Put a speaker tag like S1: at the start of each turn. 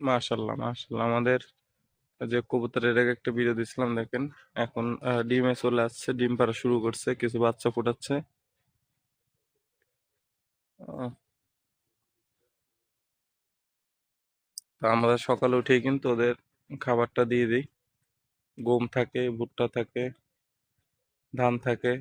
S1: মাশাল্লাহ মাশাল্লাহ। আমাদের যে কবুতরের আগে একটা ভিডিও দিছিলাম দেখেন। এখন ডিমে চলে আসছে ডিম পাড়া শুরু করছে কিছু বাচ্চা ফোটাচ্ছে। আহ, তা আমরা সকালে উঠেই কিন্তু ওদের খাবারটা দিয়ে দিই। গম থাকে ভুট্টা থাকে ধান থাকে।